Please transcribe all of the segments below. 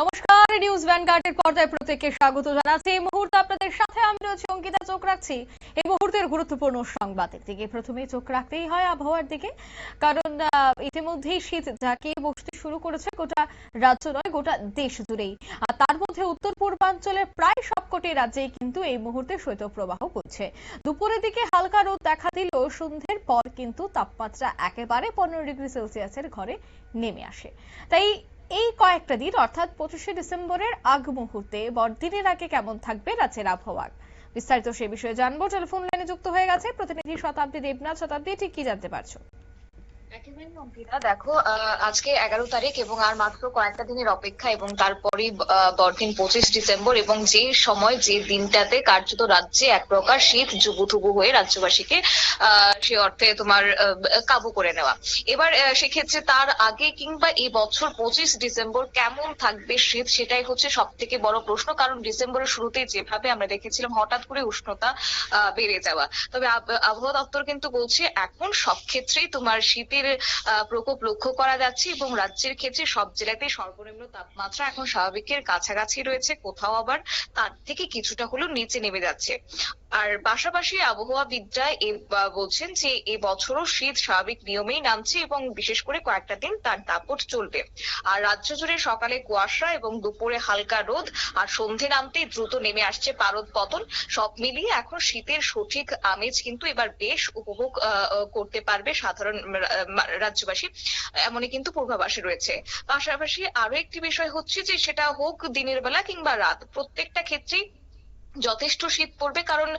নমস্কার, নিউজ ভ্যানগার্ডের পর্দায় প্রত্যেককে স্বাগত জানাচ্ছি। এই মুহূর্তে আপনাদের সাথে আমি রয়েছি অঙ্কিতা, চোখ রাখছি। এই মুহূর্তের গুরুত্বপূর্ণ সংবাদের দিকে। প্রথমে চোখ রাখতেই হয় আবহাওয়ার দিকে, কারণ ইতিমধ্যেই শীত জাঁকিয়ে বসতে শুরু করেছে গোটা রাজ্য নয়, গোটা দেশ জুড়েই। আর তার মধ্যে উত্তর পূর্বাঞ্চলের প্রায় সবকটি রাজ্যেই কিন্তু এই মুহূর্তে শৈত্যপ্রবাহ করছে দুপুরের দিকে হালকা রোদ দেখা দিলেও সন্ধ্যের পর কিন্তু তাপমাত্রা একেবারে পনেরো ডিগ্রি সেলসিয়াসের ঘরে নেমে আসে। তাই এই কয়েকটা দিন, অর্থাৎ পঁচিশে ডিসেম্বরের আগ মুহূর্তে বড়দিনের আগে কেমন থাকবে রাজ্যের আবহাওয়া বিস্তারিত সে বিষয়ে জানব। টেলিফোন লাইনে যুক্ত হয়ে গেছে প্রতিনিধি শতাব্দী দেবনাথ। শতাব্দী, ঠিক কি জানতে পারছ? একেবারে অঙ্কিতা দেখো আজকে এগারো তারিখ এবং আর মাত্র কয়েকটা দিনের অপেক্ষা এবং তারপরেই আহ, বড়দিন পঁচিশ ডিসেম্বর এবং যে সময় যে দিনটাতে কার্যত রাজ্যে এক প্রকার শীত জুবুথুবু হয়ে রাজ্যবাসীকে সে অর্থে তোমার কাবু করে নেওয়া। এবার সেক্ষেত্রে তার আগে কিংবা এই বছর পঁচিশ ডিসেম্বর কেমন থাকবে শীত সেটাই হচ্ছে সব থেকে বড় প্রশ্ন। কারণ ডিসেম্বরের শুরুতেই যেভাবে আমরা দেখেছিলাম হঠাৎ করে উষ্ণতা বেড়ে যাওয়া। তবে আব- আবহাওয়া দপ্তর কিন্তু বলছে এখন সব ক্ষেত্রেই তোমার শীতের প্রকোপ লক্ষ্য করা যাচ্ছে এবং রাজ্যের ক্ষেত্রে সব জেলাতেই সর্বনিম্ন তাপমাত্রা এখন স্বাভাবিকের কাছাকাছি রয়েছে। কোথাও আবার তার থেকে কিছুটা হলেও নিচে নেমে যাচ্ছে। আর পাশাপাশি আবহাওয়াবিদরা এ- বলছেন যে এই বছরও শীত স্বাভাবিক নিয়মেই নামছে এবং বিশেষ করে কয়েকটা দিন তার দাপট চলবে। আর রাজ্য জুড়ে সকালে কুয়াশা এবং দুপুরে হালকা রোদ আর সন্ধে নামতেই দ্রুত নেমে আসছে পারদ পতন। সব মিলিয়ে এখন শীতের সঠিক আমেজ কিন্তু এবার বেশ উপভোগ করতে পারবে সাধারণ রাজ্যবাসী। এমনই কিন্তু পূর্বাভাসে রয়েছে। পাশাপাশি আরও একটি বিষয় হচ্ছে যে সেটা হোক দিনের বেলা কিংবা রাত, প্রত্যেকটা ক্ষেত্রেই যথেষ্ট শীত পড়বে, কারণ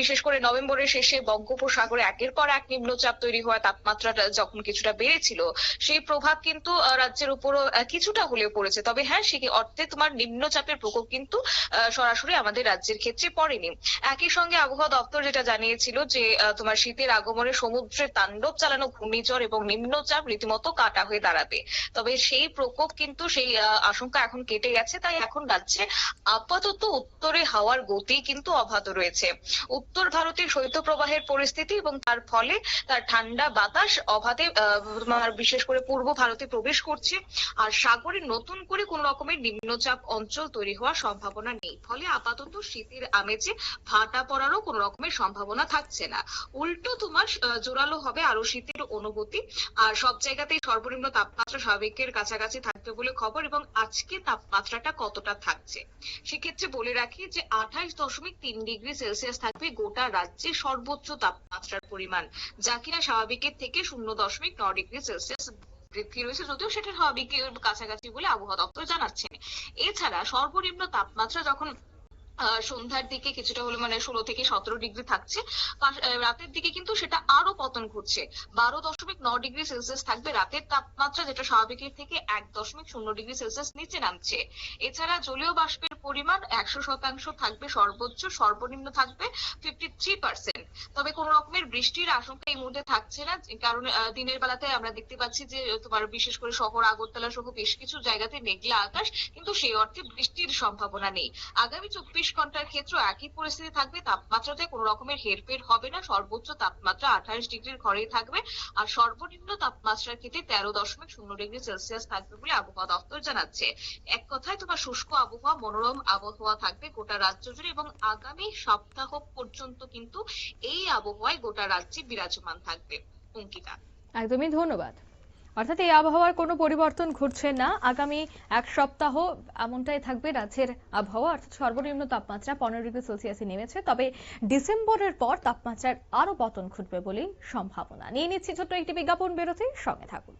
বিশেষ করে নভেম্বরের শেষে বঙ্গোপসাগরে একের পর এক নিম্নচাপ তৈরি হওয়া তাপমাত্রাটা যখন কিছুটা বেড়েছিল, সেই প্রভাব কিন্তু রাজ্যের উপরও কিছুটা হলেও পড়েছে। তবে হ্যাঁ সে অর্থে তোমার নিম্নচাপের প্রকোপ কিন্তু সরাসরি আমাদের রাজ্যের ক্ষেত্রে পড়েনি। একই সঙ্গে আবহাওয়া দপ্তর যেটা জানিয়েছিল যে তোমার শীতের আগমনে সমুদ্রে তাণ্ডব চালানো ঘূর্ণিঝড় এবং নিম্নচাপ রীতিমতো কাটা হয়ে দাঁড়াবে। তবে সেই প্রকোপ কিন্তু, সেই আশঙ্কা এখন কেটে গেছে। তাই এখন রাজ্যে আপাতত উত্তরে হাওয়ার গতি কিন্তু অবাধ রয়েছে। উত্তর ভারতের শৈত্যপ্রবাহের পরিস্থিতি এবং তার ফলে তার ঠান্ডা বাতাস অবাধে বিশেষ করে পূর্ব ভারতে প্রবেশ করছে। আর সাগরে নতুন করে কোন রকমের নিম্নচাপ অঞ্চল তৈরি হওয়ার সম্ভাবনা নেই। ফলে আপাতত শীতের আমেজে ভাটা পড়ারও কোন রকমের সম্ভাবনা থাকছে না। উল্টো তোমার জোরালো হবে আরও শীতের অনুভূতি। আর সব জায়গাতেই সর্বনিম্ন তাপমাত্রা স্বাভাবিকের কাছাকাছি বলে খবর এবং আজকে তাপমাত্রাটা কতটা থাকছে? সেক্ষেত্রে বলে রাখি যে আঠাশ দশমিক তিন ডিগ্রি সেলসিয়াস থাকবে গোটা রাজ্যে সর্বোচ্চ তাপমাত্রার পরিমাণ, যা কিনা স্বাভাবিকের থেকে শূন্য দশমিক ন ডিগ্রি সেলসিয়াস বৃদ্ধি রয়েছে, যদিও সেটা স্বাভাবিকের কাছাকাছি বলে আবহাওয়া দপ্তর জানাচ্ছেন এছাড়া সর্বনিম্ন তাপমাত্রা যখন সন্ধ্যার দিকে কিছুটা হলে মানে ষোলো থেকে সতেরো ডিগ্রি থাকছে। রাতের দিকে কিন্তু সেটা আরও পতন ঘটছে। বারো দশমিক ন ডিগ্রি সেলসিয়াস থাকবে। রাতের তাপমাত্রা যেটা স্বাভাবিকের থেকে এক দশমিক শূন্য ডিগ্রি সেলসিয়াস নিচে নামছে। এছাড়া জলীয় বাষ্পের পরিমাণ একশো শতাংশ থাকবে সর্বোচ্চ, সর্বনিম্ন থাকবে ফিফটি থ্রি পার্সেন্ট তবে কোন রকমের বৃষ্টির আশঙ্কা এই মুহূর্তে থাকছে না কারণ দিনের বেলাতে আমরা দেখতে পাচ্ছি যে, তোমার বিশেষ করে শহর, আগরতলা সহ বেশ কিছু জায়গাতে মেঘলা আকাশ, কিন্তু সেই অর্থে বৃষ্টির সম্ভাবনা নেই। আগামী চব্বিশ ঘণ্টার ক্ষেত্রে একই পরিস্থিতি থাকবে। তাপমাত্রাতে কোনো রকমের হেরফের হবে না। সর্বোচ্চ তাপমাত্রা আঠাশ ডিগ্রির ঘরেই থাকবে। আর সর্বনিম্ন তাপমাত্রার ক্ষেত্রে তেরো দশমিক শূন্য ডিগ্রি সেলসিয়াস থাকবে বলে আবহাওয়া দপ্তর জানাচ্ছে। এক কথায়, তোমার শুষ্ক আবহাওয়া, মনোরম আবহাওয়া থাকবে গোটা রাজ্য জুড়ে এবং আগামী সপ্তাহ পর্যন্ত কিন্তু এই আবহাওয়ায় গোটা রাজ্যে বিরাজমান থাকবে। অঙ্কিতা। একদমই ধন্যবাদ। অর্থাৎ এই আবহাওয়ার কোনো পরিবর্তন ঘটছে না। আগামী এক সপ্তাহ এমনটাই থাকবে রাজ্যের আবহাওয়া। অর্থাৎ সর্বনিম্ন তাপমাত্রা পনেরো ডিগ্রি সেলসিয়াসে নেমেছে। তবে ডিসেম্বরের পর তাপমাত্রার আরও পতন ঘটবে বলেই সম্ভাবনা। নিয়ে নিচ্ছি ছোট্ট একটি বিজ্ঞাপন বেরোতে সঙ্গে থাকুন।